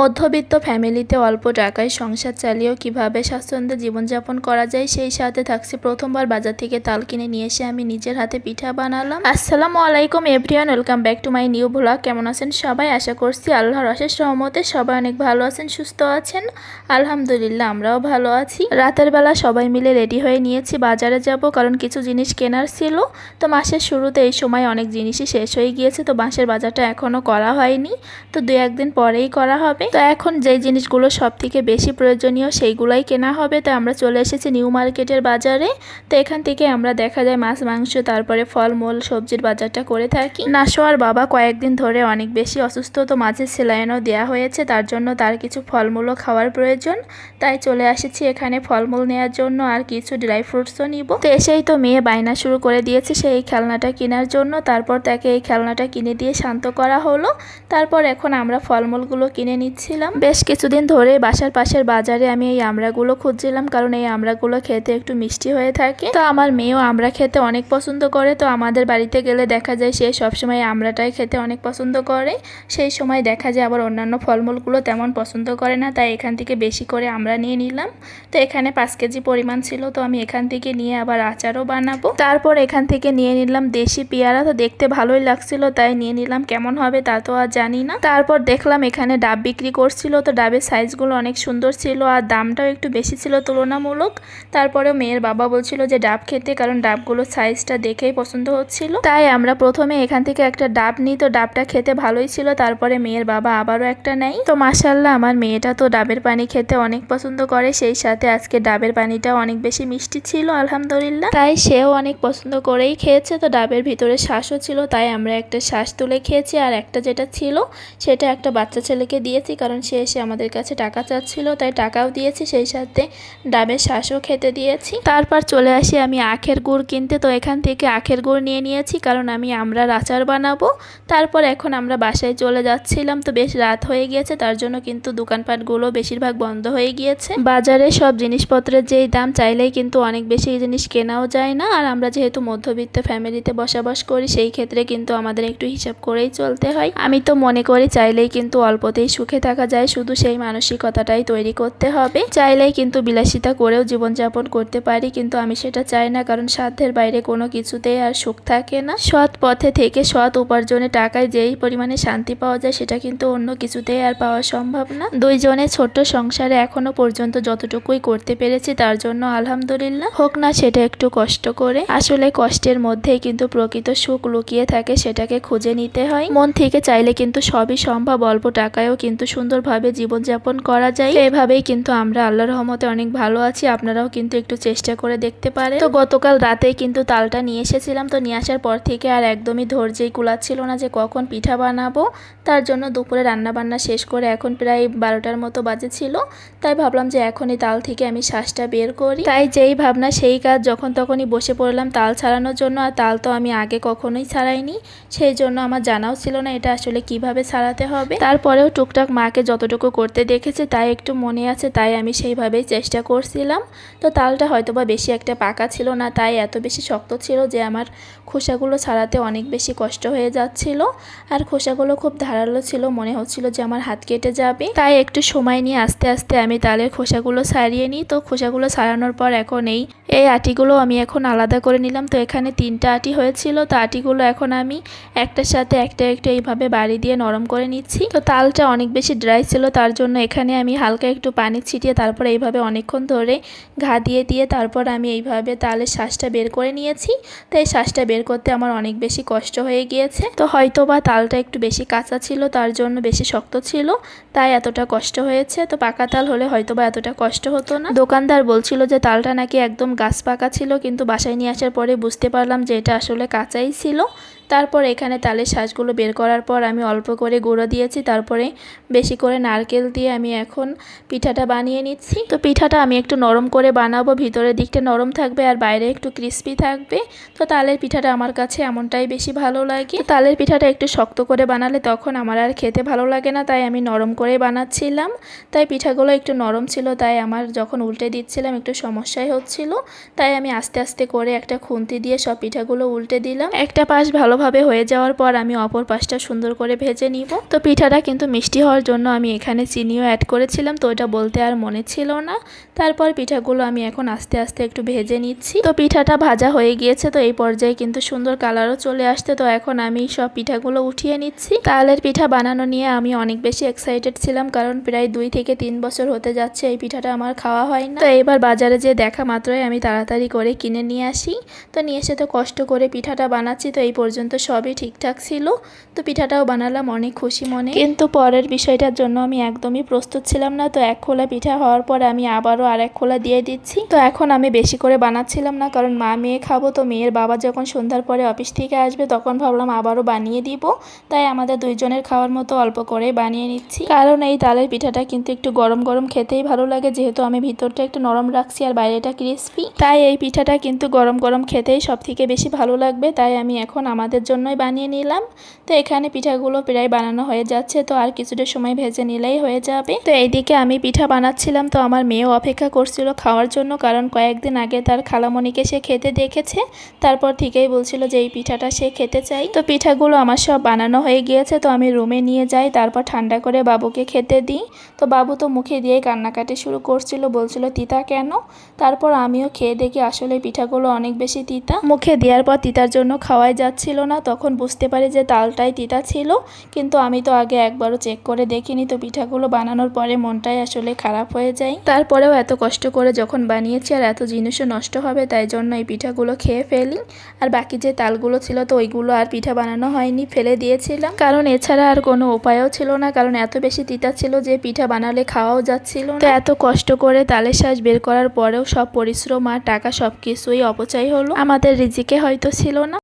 মধ্যবিত্ত ফ্যামিলিতে অল্প টাকায় সংসার চালিয়েও কীভাবে স্বাচ্ছন্দ্যে জীবনযাপন করা যায়, সেই সাথে থাকছে প্রথমবার বাজার থেকে তাল কিনে নিয়ে এসে আমি নিজের হাতে পিঠা বানালাম। আসসালামু আলাইকুম everyone, welcome back to my new blog. কেমন আছেন সবাই? আশা করছি আল্লাহর অশেষ রহমতে সবাই অনেক ভালো আছেন, সুস্থ আছেন। আলহামদুলিল্লাহ, আমরাও ভালো আছি। রাতের বেলা সবাই মিলে রেডি হয়ে নিয়েছি, বাজারে যাব কারণ কিছু জিনিস কেনার ছিল। তো মাসের শুরুতে এই সময় অনেক জিনিসই শেষ হয়ে গিয়েছে, তো বাঁশের বাজারটা এখনও করা হয়নি। তো দু একদিন পরেই করা হবে। তো এখন যেই জিনিসগুলো সব থেকে বেশি প্রয়োজনীয় সেইগুলাই কেনা হবে। তো আমরা চলে এসেছি নিউ মার্কেটের বাজারে। তো এখান থেকে আমরা দেখা যায় মাছ, মাংস, তারপরে ফলমূল, সবজির বাজারটা করে থাকি। নাশোয়ার বাবা কয়েকদিন ধরে অনেক বেশি অসুস্থ, তো মাঝে সেলাইনও দেওয়া হয়েছে। তার জন্য তার কিছু ফলমূলও খাওয়ার প্রয়োজন। তাই চলে এসেছি এখানে ফলমূল নেওয়ার জন্য আর কিছু ড্রাই ফ্রুটসও নিব। তো এসেই তো মেয়ে বায়না শুরু করে দিয়েছে সেই খেলনাটা কেনার জন্য। তারপর তাকে এই খেলনাটা কিনে দিয়ে শান্ত করা হলো। তারপর এখন আমরা ফলমূলগুলো কিনে নিচ্ছিলাম বেশ কিছুদিন ধরে বাসার পাশের বাজারে আমি এই আমড়াগুলো খুঁজছিলাম, কারণ এই আমড়াগুলো খেতে একটু মিষ্টি হয়ে থাকে। তো আমার মেয়েও আমড়া খেতে অনেক পছন্দ করে, তো আমাদের বাড়িতে গেলে দেখা যায় সে সবসময় আমড়াটাই খেতে অনেক পছন্দ করে। সেই সময় দেখা যায় আবার অন্যান্য ফলমূলগুলো তেমন পছন্দ করে না, তাই এখান থেকে বেশি করে আমরা নিয়ে নিলাম। তো এখানে পাঁচ কেজি পরিমাণ ছিল, তো আমি এখান থেকে নিয়ে আবার আচারও বানাবো। তারপর এখান থেকে নিয়ে নিলাম দেশি পেয়ারা, তো দেখতে ভালোই লাগছিল, তাই নিয়ে নিলাম, কেমন হবে তা তো আর জানি না। তারপর দেখলাম এখানে ডাব বিক্রি করছিল, তো ডাবের সাইজগুলো অনেক সুন্দর ছিল আর দামটাও একটু বেশি ছিল তুলনামূলক। তারপরেও মেয়ের বাবা বলছিল যে ডাব খেতে, কারণ ডাবগুলোর সাইজটা দেখেই পছন্দ হচ্ছিল। তাই আমরা প্রথমে এখান থেকে একটা ডাব নিই, তো ডাবটা খেতে ভালোই ছিল, তারপরে মেয়ের বাবা আবারও একটা নেই তো মাসাল্লাহ আমার মেয়েটা তো ডাবের পানি খেতে অনেক পছন্দ করে, সেই সাথে আজকে ডাবের পানিটাও অনেক বেশি মিষ্টি ছিল, আলহামদুলিল্লাহ। তাই সেও অনেক পছন্দ করেই খেয়েছে, তো ডাবের ভিতরে শ্বাসও ছিল, তাই আমরা একটা শ্বাস তুলে খেয়েছি, আর একটা যেটা ছিল, সেটা একটা বাচ্চা ছেলেকে দিয়েছি কারণ সে এসে আমাদের কাছে টাকা চাচ্ছিল, তাই টাকাও দিয়েছি, সেই সাথে ডাবের শ্বাসও খেতে দিয়েছি। তারপর চলে আসি আমি আখের গুড় কিনতে, তো এখান থেকে আখের গুড় নিয়ে নিয়েছি, কারণ আমি আমরা আচার বানাবো। তারপর এখন আমরা বাসায় চলে যাচ্ছিলাম, তো বেশ রাত হয়ে গিয়েছে, তার জন্য কিন্তু দোকানপাটগুলো বেশিরভাগ বন্ধ হয়ে গিয়েছে। বাজারে সব জিনিসপত্রের যেই দাম, চাইলেই কিন্তু অনেক বেশি জিনিস কেনাও যায় না, আর আমরা যেহেতু মধ্যবিত্ত ফ্যামিলিতে বসবাস করি, সেই ক্ষেত্রে কিন্তু আমাদের একটু হিসাব করেই চলতে হয়। আমি তো মনে করি, চাইলেই কিন্তু অল্পতেই সুখে থাকা যায়, শুধু সেই মানসিকতাটাই তৈরি করতে হবে। চাইলেই কিন্তু বিলাসিতা করেও জীবনযাপন করতে পারি, কিন্তু আমি সেটা চাই না, কারণ সাধ্যের বাইরে কোনো কিছুতেই আর সুখ থাকে না। সৎ পথে থেকে সৎ উপার্জনে টাকায় যেই পরিমাণে শান্তি পাওয়া যায়, সেটা কিন্তু অন্য কিছুতেই আর পাওয়া সম্ভব না। দুইজনে ছোট্ট সংসারে এখনও পর্যন্ত যতটুকুই করতে পেরেছি, তার জন্য আলহামদুলিল্লাহ। হোক না, সেটা একটু কষ্ট করে। আসলে কষ্টের মধ্যেই কিন্তু প্রকৃত সুখ লুকিয়ে থাকে, সেটাকে খুঁজে নিতে হয়। মন থেকে চাইলে কিন্তু সবই সম্ভব, অল্প টাকায়ও কিন্তু সুন্দরভাবে জীবনযাপন করা যায়। এভাবেই কিন্তু আমরা আল্লাহ রহমতে অনেক ভালো আছি। আপনারাও কিন্তু একটু চেষ্টা করে দেখতে পারেন। তো গতকাল রাতেই কিন্তু তালটা নিয়ে এসেছিলাম। তো নিয়ে আসার পর থেকে আর একদমই ধৈর্যই কুলাচ্ছিল না যে কখন পিঠা বানাবো। তার জন্য দুপুরে রান্না বান্না শেষ করে এখন প্রায় বারোটার মতো বাজে ছিল। তাই ভাবলাম যে এখনই তাল থেকে আমি শ্বাসটা বের করি। তাই যেই ভাবনা, সেই কাজ যখন তখনই বসে পড়লাম তাল ছাড়ানোর জন্য। আর তাল তো আমি আগে কখনোই ছাড়াইনি। সেই জন্য আমার জানাও ছিল না এটা আসলে কীভাবে ছাড়াতে হবে। তারপরেও টুকটাক মাকে যতটুকু করতে দেখেছে তাই একটু মনে আছে, তাই আমি সেইভাবেই চেষ্টা করছিলাম। তো তালটা হয়তো বা বেশি একটা পাকা ছিল না, তাই এত বেশি শক্ত ছিল যে আমার খোসাগুলো ছাড়াতে অনেক বেশি কষ্ট হয়ে যাচ্ছিল। আর খোসাগুলো খুব ধারালো ছিল, মনে হচ্ছিল যে আমার হাত কেটে যাবে। তাই একটু সময় নিয়ে আস্তে আস্তে আমি তালের খোসাগুলো ছাড়িয়ে নিই। তো খোসাগুলো ছাড়ানোর পর এখন এই এই আটিগুলো আমি এখন আলাদা করে নিলাম। তো এখানে তিনটা আটি হয়েছিল, তো আটিগুলো এখন আমি একটার সাথে একটা একটু এইভাবে বাড়ি দিয়ে নরম করে নিচ্ছি। তো তালটা অনেক বেশি ড্রাই ছিল, তার জন্য এখানে আমি হালকা একটু পানি ছিটিয়ে তারপর এইভাবে অনেকক্ষণ ধরে ঘা দিয়ে দিয়ে তারপর আমি এইভাবে তালের শ্বাসটা বের করে নিয়েছি। তো এই শ্বাসটা বের করতে আমার অনেক বেশি কষ্ট হয়ে গিয়েছে। তো হয়তো বা তালটা একটু বেশি কাঁচা ছিল, তার জন্য বেশি শক্ত ছিল, তাই এতটা কষ্ট হয়েছে। তো পাকা তাল হলে হয়তো বা এতটা কষ্ট হতো না। দোকানদার বলছিল যে তালটা নাকি একদম গাছ পাকা ছিল, কিন্তু বাসায় নিয়ে আসার পরে বুঝতে পারলাম যে এটা আসলে কাঁচাই ছিল। তারপর এখানে তালের শ্বাসগুলো বের করার পর আমি অল্প করে গুঁড়ো দিয়েছি, তারপরে বেশি করে নারকেল দিয়ে আমি এখন পিঠাটা বানিয়ে নিচ্ছি। তো পিঠাটা আমি একটু নরম করে বানাবো, ভিতরের দিকটা নরম থাকবে আর বাইরে একটু ক্রিস্পি থাকবে। তো তালের পিঠাটা আমার কাছে এমনটাই বেশি ভালো লাগে। তালের পিঠাটা একটু শক্ত করে বানালে তখন আমার আর খেতে ভালো লাগে না, তাই আমি নরম করে বানাচ্ছিলাম। তাই পিঠাগুলো একটু নরম ছিল, তাই আমার যখন উল্টে দিচ্ছিলাম একটু সমস্যাই হচ্ছিল। তাই আমি আস্তে আস্তে করে একটা খুন্তি দিয়ে সব পিঠাগুলো উল্টে দিলাম। একটা পাশ ভালো ভালোভাবে হয়ে যাওয়ার পর আমি অপর পাশটা সুন্দর করে ভেজে নিব। তো পিঠাটা কিন্তু মিষ্টি হওয়ার জন্য আমি এখানে চিনিও অ্যাড করেছিলাম, তো ওটা বলতে আর মনে ছিল না। তারপর পিঠাগুলো আমি এখন আস্তে আস্তে একটু ভেজে নিচ্ছি। তো পিঠাটা ভাজা হয়ে গিয়েছে, তো এই পর্যায়ে কিন্তু সুন্দর কালারও চলে আসতে তো এখন আমি সব পিঠাগুলো উঠিয়ে নিচ্ছি। তালের পিঠা বানানো নিয়ে আমি অনেক বেশি এক্সাইটেড ছিলাম, কারণ প্রায় দুই থেকে তিন বছর হতে যাচ্ছে এই পিঠাটা আমার খাওয়া হয় না। তো এবার বাজারে যে দেখা মাত্রই আমি তাড়াতাড়ি করে কিনে নিয়ে আসি। তো নিয়ে এসে তো কষ্ট করে পিঠাটা বানাচ্ছি, তো এই পর্যন্ত সবই ঠিকঠাক ছিল। তো পিঠাটাও বানালাম অনেক খুশি মনে। কিন্তু পরের বিষয়টার জন্য আমি একদমই প্রস্তুত ছিলাম না। তো এক খোলা পিঠা হওয়ার পর আমি আবারও আর এক খোলা দিয়ে দিচ্ছি। তো এখন আমি বেশি করে বানাচ্ছিলাম না, কারণ মা মেয়ে খাব, তো মেয়ের বাবা যখন সন্ধ্যার পরে অফিস থেকে আসবে, তখন ভাবলাম আবারও বানিয়ে দিব। তাই আমাদের দুইজনের খাওয়ার মতো অল্প করে বানিয়ে নিচ্ছি। কারণ এই তালের পিঠাটা কিন্তু একটু গরম গরম খেতেই ভালো লাগে, যেহেতু আমি ভিতরটা একটু নরম রাখছি আর বাইরেটা ক্রিস্পি। তাই এই পিঠাটা কিন্তু গরম গরম খেতেই সব থেকে বেশি ভালো লাগবে। তাই আমি এখন আমাদের জন্যই বানিয়ে নিলাম। তো এখানে পিঠাগুলো প্রায় বানানো হয়ে যাচ্ছে। তো আর কিছুটা সময় ভেজে নিলেই হয়ে যাবে। তো এইদিকে আমি পিঠা বানাচ্ছিলাম। তো আমার মেয়েও অপেক্ষা করছিল খাওয়ার জন্য। কারণ কয়েকদিন আগে তার খালামণিকে সে খেতে দেখেছে। তারপর থেকেই বলছিল যে এই পিঠাটা সে খেতে চাই। তো পিঠাগুলো আমার সব বানানো হয়ে গিয়েছে। তো আমি রুমে নিয়ে যাই। তারপর ঠান্ডা করে বাবুকে খেতে দিই। তো বাবু তো মুখে দিয়ে কান্নাকাটি শুরু করছিল। বলছিল, তিতা কেন? তারপর আমিও খেয়ে দেখি আসলে পিঠাগুলো অনেক বেশি তিতা। মুখে দেওয়ার পর তিতার জন্য খাওয়াই যাচ্ছিল। না, তখন বুঝতে পারি যে তালটাই তিতা ছিল, কিন্তু আমি তো আগে একবারও চেক করে দেখিনি তো পিঠাগুলো বানানোর পরে মনটাই আসলে খারাপ হয়ে যায়। তারপরেও এত কষ্ট করে যখন বানিয়েছি আর এত জিনিসও নষ্ট হবে, তাই জন্য এই পিঠাগুলো খেয়ে ফেলি। আর বাকি যে তালগুলো ছিল তো ওইগুলো আর পিঠা বানানো হয়নি, ফেলে দিয়েছিলাম। কারণ এছাড়া আর কোনো উপায়ও ছিল না, কারণ এত বেশি তিতা ছিল যে পিঠা বানালে খাওয়াও যাচ্ছিল তো এত কষ্ট করে তালের শ্বাস বের করার পরেও সব পরিশ্রম আর টাকা সব কিছুই অপচয় হলো। আমাদের রিজিকে হয়তো ছিল না।